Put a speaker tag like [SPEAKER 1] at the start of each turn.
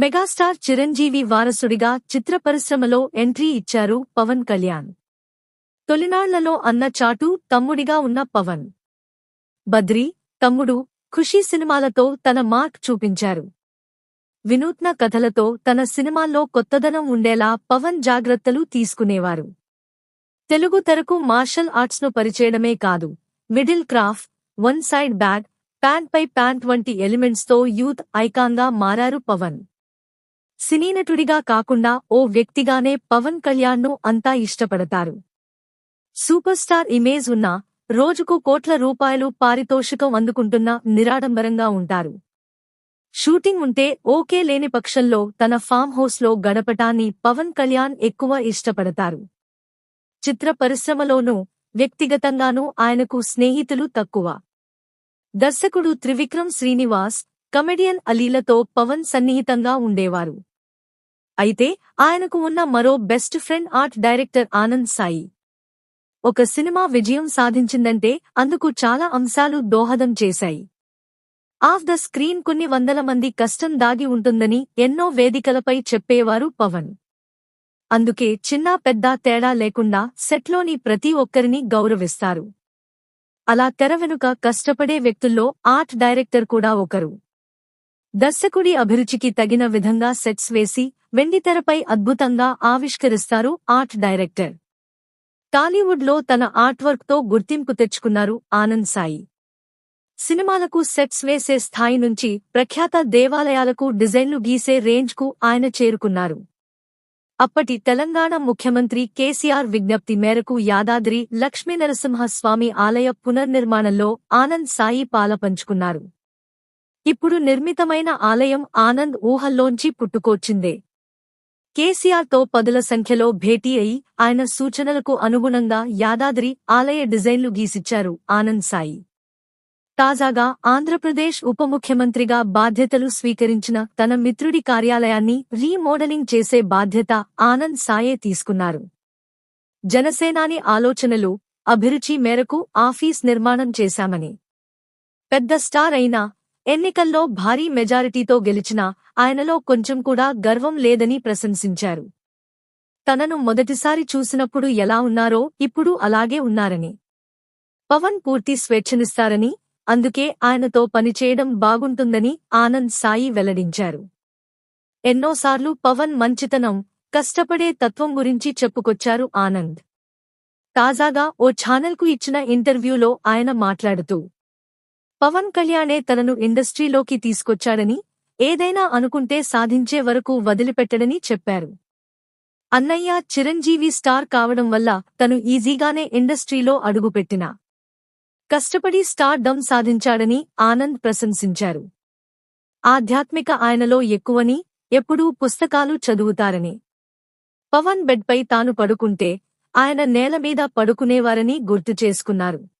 [SPEAKER 1] Megastar Chiranjeevi వారసుడిగా చిత్ర పరిశ్రమలో entry ఇచ్చారు పవన్ కళ్యాణ్. తొలినాళ్ళలో అన్న చాటు తమ్ముడిగా ఉన్న పవన్. బద్రి తమ్ముడు ఖుషీ సినిమాలతో తన మార్క్ చూపించారు. వినూత్న కథలతో తన సినిమాల్లో కొత్తదనం ఉండేలా పవన్ జాగ్రత్తలు తీసుకునేవారు. తెలుగు తెరకు మార్షల్ ఆర్ట్స్ను పరిచేయడమే కాదు middle craft one side bag pant పై ప్యాంట్ వంటి ఎలిమెంట్స్తో యూత్ ఐకాన్గా మారారు పవన్. సినీనటుడిగా కాకుండా ఓ వ్యక్తిగానే పవన్ కళ్యాణ్ను అంతా ఇష్టపడతారు. సూపర్ స్టార్ ఇమేజ్ ఉన్న రోజుకు కోట్ల రూపాయలు పారితోషికం అందుకుంటున్న నిరాడంబరంగా ఉంటారు. షూటింగ్ ఉంటే ఓకే లేని పక్షంలో తన ఫామ్ హౌస్లో గడపటాన్ని పవన్ కళ్యాణ్ ఎక్కువ ఇష్టపడతారు. చిత్ర పరిశ్రమలోనూ వ్యక్తిగతంగానూ ఆయనకు స్నేహితులు తక్కువ. దర్శకుడు త్రివిక్రమ్ శ్రీనివాస్ కమెడియన్ అలీలతో పవన్ సన్నిహితంగా ఉండేవారు. అయితే ఆయనకు ఉన్న మరో best friend art director Anand Sai. ఒక సినిమా విజయం సాధించిందంటే అందుకు చాలా అంశాలు దోహదం చేశాయి. ఆఫ్ ద స్క్రీన్ కొన్ని వందల మంది కష్టం దాగి ఉంటుందని ఎన్నో వేదికలపై చెప్పేవారు పవన్. అందుకే చిన్న పెద్ద తేడా లేకుండా సెట్లోని ప్రతి ఒక్కరిని గౌరవిస్తారు. అలా తెర వెనుక కష్టపడే వ్యక్తుల్లో ఆర్ట్ డైరెక్టర్ కూడా ఒకరు. దర్శకుడి అభిరుచికి తగిన విధంగా సెట్స్ వేసి వెండితెరపై అద్భుతంగా ఆవిష్కరిస్తారు ఆర్ట్ డైరెక్టర్. టాలీవుడ్లో తన ఆర్ట్వర్క్తో గుర్తింపు తెచ్చుకున్నారు ఆనంద్ సాయి. సినిమాలకు సెట్స్ వేసే స్థాయి నుంచి ప్రఖ్యాత దేవాలయాలకు డిజైన్లు గీసే రేంజ్కు ఆయన చేరుకున్నారు. అప్పటి తెలంగాణ ముఖ్యమంత్రి కేసీఆర్ విజ్ఞప్తి మేరకు యాదాద్రి లక్ష్మీనరసింహస్వామి ఆలయ పునర్నిర్మాణంలో ఆనంద్ సాయి పాలపంచుకున్నారు ఇప్పుడు నిర్మితమైన ఆలయం ఆనంద్ ఊహల్లోంచి పుట్టుకొచ్చిందే. కేసీఆర్తో పదుల సంఖ్యలో భేటీ అయి ఆయన సూచనలకు అనుగుణంగా యాదాద్రి ఆలయ డిజైన్లు గీసిచ్చారు ఆనంద్ సాయి. తాజాగా ఆంధ్రప్రదేశ్ ఉప ముఖ్యమంత్రిగా బాధ్యతలు స్వీకరించిన తన మిత్రుడి కార్యాలయాన్ని రీమోడలింగ్ చేసే బాధ్యత ఆనంద్ సాయే తీసుకున్నారు. జనసేనాని ఆలోచనలు అభిరుచి మేరకు ఆఫీస్ నిర్మాణం చేశామని. పెద్ద స్టార్ అయినా ఎన్నికల్లో భారీ మెజారిటీతో గెలిచినా ఆయనలో కొంచెం కూడా గర్వం లేదని ప్రశంసించారు. తనను మొదటిసారి చూసినప్పుడు ఎలా ఉన్నారో ఇప్పుడు అలాగే ఉన్నారని. పవన్ పూర్తి స్వేచ్ఛనిస్తారని అందుకే ఆయనతో పనిచేయడం బాగుంటుందని ఆనంద్ సాయి వెల్లడించారు. ఎన్నోసార్లు పవన్ మంచితనం కష్టపడే తత్వం గురించి చెప్పుకొచ్చారు ఆనంద్. తాజాగా ఓ ఛానల్కు ఇచ్చిన ఇంటర్వ్యూలో ఆయన మాట్లాడుతూ పవన్ కళ్యాణే తనను ఇండస్ట్రీలోకి తీసుకొచ్చాడని ఏదైనా అనుకుంటే సాధించే వరకు వదిలిపెట్టడని చెప్పారు. అన్నయ్య చిరంజీవి స్టార్ కావడం వల్ల తను ఈజీగానే ఇండస్ట్రీలో అడుగుపెట్టిన కష్టపడి స్టార్ డమ్ సాధించాడని ఆనంద్ ప్రశంసించారు. ఆధ్యాత్మిక ఆయనలో ఎక్కువని ఎప్పుడూ పుస్తకాలు చదువుతారని. పవన్ బెడ్పై తాను పడుకుంటే ఆయన నేలమీద పడుకునేవారని గుర్తు చేసుకున్నారు.